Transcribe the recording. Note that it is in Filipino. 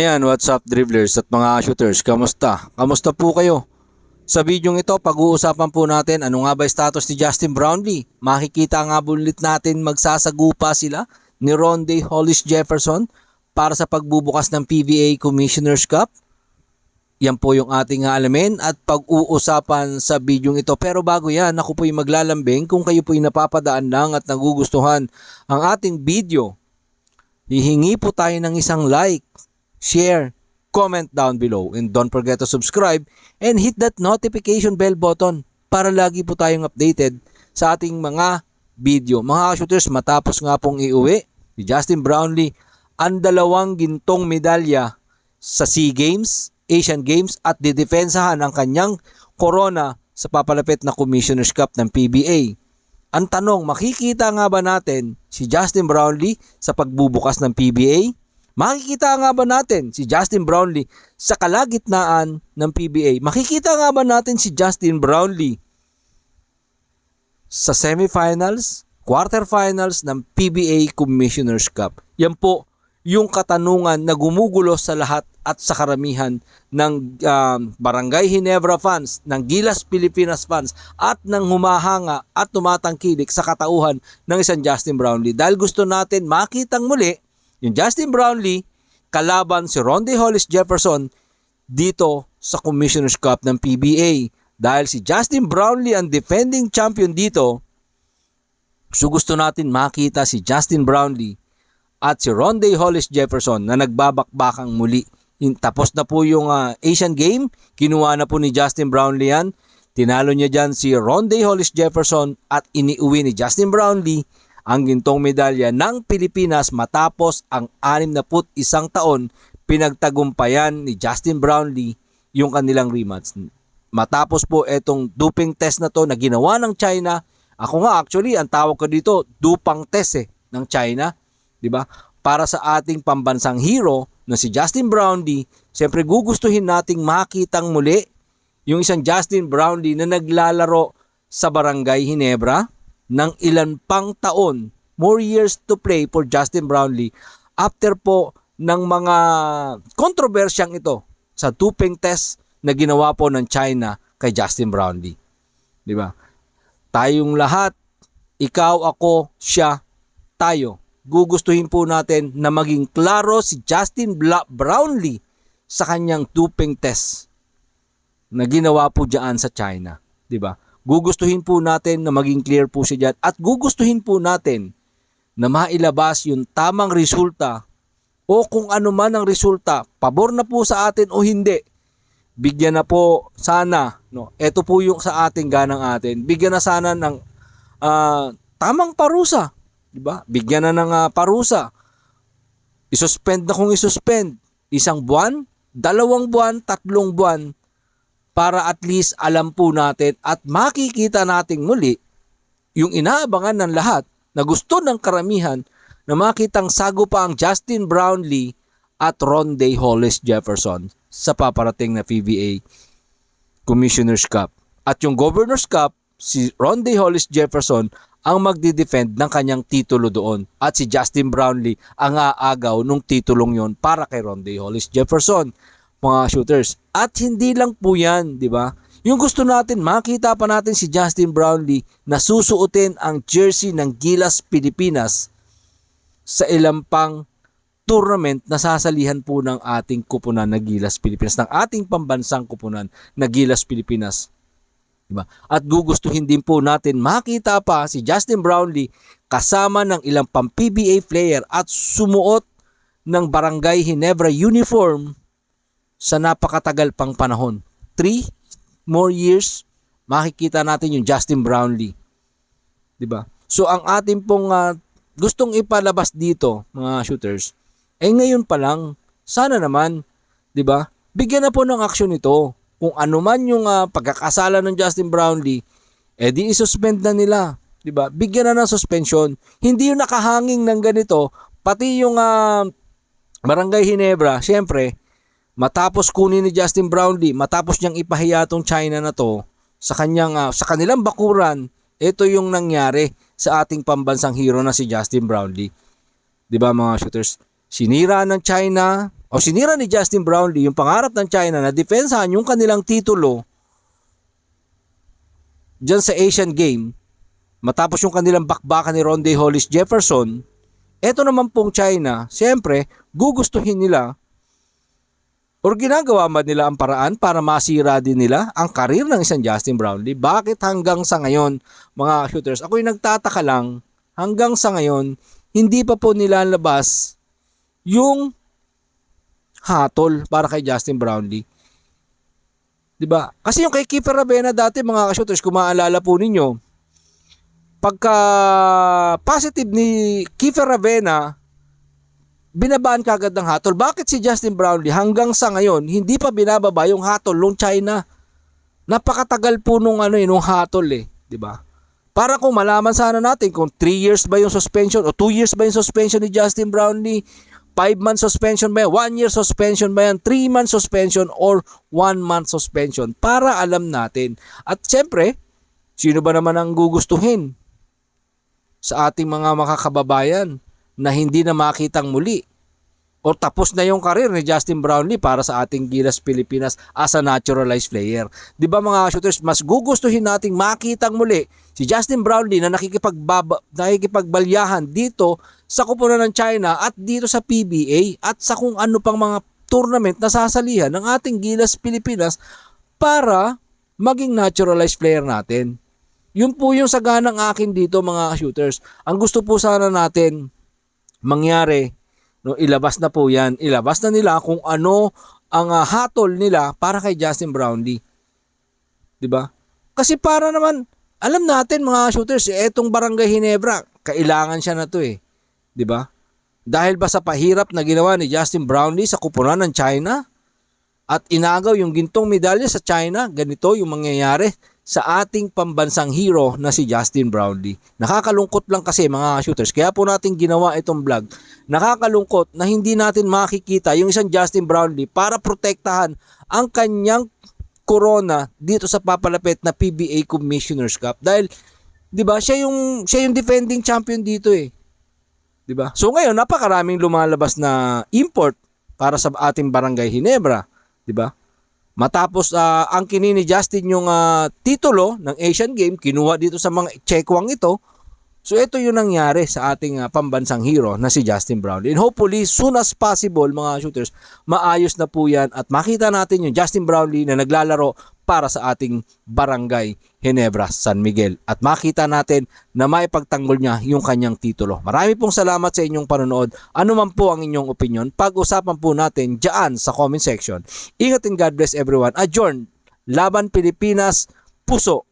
Ayan, what's up dribblers at mga shooters? Kamusta? Kamusta po kayo? Sa video ito, pag-uusapan po natin ano nga ba status ni Justin Brownlee. Makikita nga bulit natin magsasagupa sila ni Ronde Hollis Jefferson para sa pagbubukas ng PBA Commissioner's Cup. Yan po yung ating alamin at pag-uusapan sa video ito. Pero bago yan, ako po yung maglalambing kung kayo po yung napapadaan lang at nagugustuhan ang ating video. Hihingi po tayo ng isang like, share, comment down below. And don't forget to subscribe and hit that notification bell button para lagi po tayong updated sa ating mga video. Mga shooters, matapos nga pong iuwi ni Justin Brownlee ang dalawang gintong medalya sa SEA Games, Asian Games at didepensahan ang kanyang corona sa papalapit na Commissioner's Cup ng PBA. Ang tanong, makikita nga ba natin si Justin Brownlee sa pagbubukas ng PBA? Makikita nga ba natin si Justin Brownlee sa kalagitnaan ng PBA? Makikita nga ba natin si Justin Brownlee sa semifinals, quarterfinals ng PBA Commissioner's Cup? Yan po yung katanungan na gumugulo sa lahat at sa karamihan ng um, Barangay Hinebra fans, ng Gilas Pilipinas fans at ng humahanga at tumatangkilik sa katauhan ng isang Justin Brownlee dahil gusto natin makitang muli yung Justin Brownlee kalaban si Ronde Hollis Jefferson dito sa Commissioner's Cup ng PBA dahil si Justin Brownlee ang defending champion dito so gusto natin makita si Justin Brownlee at si Ronde Hollis Jefferson na nagbabakbakang muli. Tapos na po yung ah, Asian Game, kinuha na po ni Justin Brownlee yan. Tinalo niya dyan si Ronde Hollis Jefferson at iniuwi ni Justin Brownlee ang gintong medalya ng Pilipinas matapos ang 61 taon pinagtagumpayan ni Justin Brownlee yung kanilang rematch. Matapos po itong doping test na to na ginawa ng China, ako nga actually ang tawag ko dito dupang test eh ng China 'di ba? Para sa ating pambansang hero na si Justin Brownlee, siyempre gugustuhin nating makitang muli yung isang Justin Brownlee na naglalaro sa Barangay Hinebra ng ilan pang taon, more years to play for Justin Brownlee after po ng mga kontrobersyang ito sa doping test na ginawa po ng China kay Justin Brownlee. 'Di ba? Tayong lahat, ikaw, ako, siya, tayo gugustuhin po natin na maging klaro si Justin Bla- Brownlee sa kanyang doping test na ginawa po diyan sa China, 'di ba? Gugustuhin po natin na maging clear po siya diyan at gugustuhin po natin na mailabas yung tamang resulta o kung ano man ang resulta, pabor na po sa atin o hindi. Bigyan na po sana, no. Ito po yung sa ating ganang atin. Bigyan na sana ng ah, tamang parusa 'di ba? Bigyan na ng ah, parusa. I-suspend na kung i-suspend. Isang buwan, dalawang buwan, tatlong buwan para at least alam po natin at makikita nating muli yung inaabangan ng lahat na gusto ng karamihan na makitang sago pa ang Justin Brownlee at Ronde Hollis Jefferson sa paparating na PBA Commissioner's Cup. At yung Governor's Cup, si Ronde Hollis Jefferson ang magdi-defend ng kanyang titulo doon at si Justin Brownlee ang aagaw nung titulong yon para kay Ronde Hollis Jefferson mga shooters. At hindi lang po yan di ba? Yung gusto natin makita pa natin si Justin Brownlee na susuotin ang jersey ng Gilas Pilipinas sa ilang pang tournament na sasalihan po ng ating kupunan na Gilas Pilipinas ng ating pambansang kupunan na Gilas Pilipinas. Diba? At gugustuhin din po natin makita pa si Justin Brownlee kasama ng ilang pang PBA player at sumuot ng Barangay Hinebra uniform sa napakatagal pang panahon. Three more years, makikita natin yung Justin Brownlee. ba? So ang ating pong ah, gustong ipalabas dito, mga shooters, eh ngayon pa lang, sana naman, 'di ba? Bigyan na po ng aksyon ito kung ano man yung uh, pagkakasala ng Justin Brownlee, eh di isuspend na nila. 'di ba? Bigyan na ng suspension. Hindi yung nakahanging ng ganito, pati yung uh, Barangay Hinebra, syempre, matapos kunin ni Justin Brownlee, matapos niyang ipahiya tong China na to sa kanyang uh, sa kanilang bakuran, ito yung nangyari sa ating pambansang hero na si Justin Brownlee. 'Di ba mga shooters? Sinira ng China o sinira ni Justin Brownlee yung pangarap ng China na depensahan yung kanilang titulo dyan sa Asian Game, matapos yung kanilang bakbakan ni Ronde Hollis Jefferson, eto naman pong China, siyempre, gugustuhin nila or ginagawa ba nila ang paraan para masira din nila ang karir ng isang Justin Brownlee? Bakit hanggang sa ngayon, mga shooters, ako'y nagtataka lang, hanggang sa ngayon, hindi pa po nilalabas yung hatol para kay Justin Brownlee. 'Di ba? Kasi yung kay Kiefer Ravena dati mga ka-shooters, kung maalala po ninyo, pagka positive ni Kiefer Ravena, binabaan kagad ng hatol. Bakit si Justin Brownlee hanggang sa ngayon hindi pa binababa yung hatol ng China? Napakatagal po nung ano eh, nung hatol eh, 'di ba? Para kung malaman sana natin kung 3 years ba yung suspension o 2 years ba yung suspension ni Justin Brownlee, 5 month suspension ba yan, 1 year suspension ba yan, 3 month suspension or 1 month suspension para alam natin. At syempre, sino ba naman ang gugustuhin sa ating mga makakababayan na hindi na makitang muli o tapos na yung karir ni Justin Brownlee para sa ating Gilas Pilipinas as a naturalized player. 'Di ba mga shooters, mas gugustuhin nating makitang muli si Justin Brownlee na nakikipagbaba, nakikipagbalyahan dito sa kupunan ng China at dito sa PBA at sa kung ano pang mga tournament na sasalihan ng ating Gilas Pilipinas para maging naturalized player natin. Yun po yung saganang akin dito mga shooters. Ang gusto po sana natin mangyari, no, ilabas na po yan. Ilabas na nila kung ano ang ah, hatol nila para kay Justin Brownlee. 'Di ba? Kasi para naman alam natin mga shooters, etong Barangay Hinebra, kailangan siya na 'to eh. 'Di ba? Dahil ba sa pahirap na ginawa ni Justin Brownlee sa kupunan ng China at inagaw yung gintong medalya sa China, ganito yung mangyayari sa ating pambansang hero na si Justin Brownlee. Nakakalungkot lang kasi mga shooters. Kaya po natin ginawa itong vlog. Nakakalungkot na hindi natin makikita yung isang Justin Brownlee para protektahan ang kanyang corona dito sa papalapit na PBA Commissioner's Cup. Dahil 'di ba, siya yung siya yung defending champion dito eh. 'Di ba? So ngayon napakaraming lumalabas na import para sa ating Barangay Hinebra, 'di ba? Matapos ah, ang kini ni Justin yung ah, titulo ng Asian Game, kinuha dito sa mga chekwang ito. So ito yung nangyari sa ating ah, pambansang hero na si Justin Brownlee. And hopefully, soon as possible mga shooters, maayos na po yan at makita natin yung Justin Brownlee na naglalaro para sa ating Barangay Hinebra San Miguel. At makita natin na maipagtanggol niya yung kanyang titulo. Marami pong salamat sa inyong panonood. Ano man po ang inyong opinion, pag-usapan po natin dyan sa comment section. Ingat and God bless everyone. Adjourn. Laban Pilipinas, puso